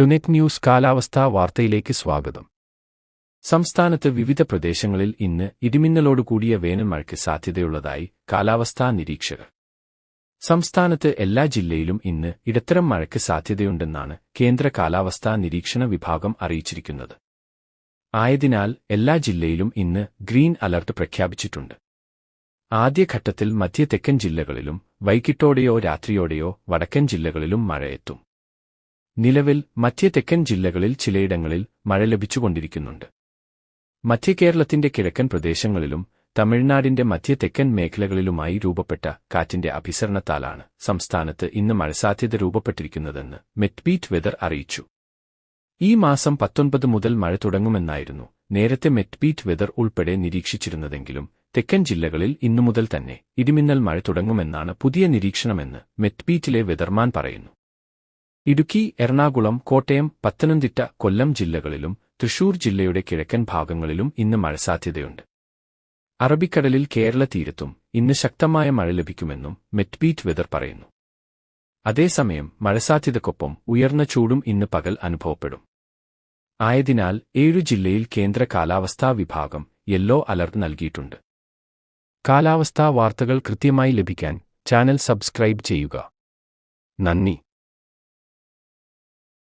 ടുനെറ്റ് news കാലാവസ്ഥാ വാർത്തയിലേക്ക് സ്വാഗതം. സംസ്ഥാനത്ത് വിവിധ പ്രദേശങ്ങളിൽ ഇന്ന് ഇടിമിന്നലോടുകൂടിയ വേനൽ മഴയ്ക്ക് സാധ്യതയുള്ളതായി കാലാവസ്ഥാ നിരീക്ഷകർ. സംസ്ഥാനത്ത് എല്ലാ ജില്ലയിലും ഇന്ന് ഇടത്തരം മഴയ്ക്ക് സാധ്യതയുണ്ടെന്നാണ് കേന്ദ്ര കാലാവസ്ഥാ നിരീക്ഷണ വിഭാഗം അറിയിച്ചിരിക്കുന്നത്. ആയതിനാൽ എല്ലാ ജില്ലയിലും ഇന്ന് ഗ്രീൻ അലർട്ട് പ്രഖ്യാപിച്ചിട്ടുണ്ട്. ആദ്യഘട്ടത്തിൽ മധ്യ തെക്കൻ ജില്ലകളിലും വൈകിട്ടോടെയോ രാത്രിയോടെയോ വടക്കൻ ജില്ലകളിലും മഴയെത്തും. നിലവിൽ മധ്യ തെക്കൻ ജില്ലകളിൽ ചിലയിടങ്ങളിൽ മഴ ലഭിച്ചുകൊണ്ടിരിക്കുന്നുണ്ട്. മധ്യകേരളത്തിന്റെ കിഴക്കൻ പ്രദേശങ്ങളിലും തമിഴ്നാടിന്റെ മധ്യതെക്കൻ മേഖലകളിലുമായി രൂപപ്പെട്ട കാറ്റിന്റെ അഭിസരണത്താലാണ് സംസ്ഥാനത്ത് ഇന്ന് മഴസാധ്യത രൂപപ്പെട്ടിരിക്കുന്നതെന്ന് മെറ്റ്ബീറ്റ് വെതർ അറിയിച്ചു. ഈ മാസം പത്തൊൻപത് മുതൽ മഴ തുടങ്ങുമെന്നായിരുന്നു നേരത്തെ മെറ്റ്ബീറ്റ് വെതർ ഉൾപ്പെടെ നിരീക്ഷിച്ചിരുന്നതെങ്കിലും തെക്കൻ ജില്ലകളിൽ ഇന്നു മുതൽ തന്നെ ഇടിമിന്നൽ മഴ തുടങ്ങുമെന്നാണ് പുതിയ നിരീക്ഷണമെന്ന് മെറ്റ്ബീറ്റിലെ വെതർമാൻ പറയുന്നു. ഇടുക്കി എറണാകുളം കോട്ടയം പത്തനംതിട്ട കൊല്ലം ജില്ലകളിലും തൃശൂർ ജില്ലയുടെ കിഴക്കൻ ഭാഗങ്ങളിലും ഇന്ന് മഴ സാധ്യതയുണ്ട്. അറബിക്കടലിൽ കേരള തീരത്തും ഇന്ന് ശക്തമായ മഴ ലഭിക്കുമെന്നും മെറ്റ്ബീറ്റ് വെതർ പറയുന്നു. അതേസമയം മഴസാധ്യതക്കൊപ്പം ഉയർന്ന ചൂടും ഇന്ന് പകൽ അനുഭവപ്പെടും. ആയതിനാൽ ഏഴു ജില്ലയിൽ കേന്ദ്ര കാലാവസ്ഥാ വിഭാഗം യെല്ലോ അലർട്ട് നൽകിയിട്ടുണ്ട്. കാലാവസ്ഥാ വാർത്തകൾ കൃത്യമായി ലഭിക്കാൻ ചാനൽ സബ്സ്ക്രൈബ് ചെയ്യുക. നന്ദി.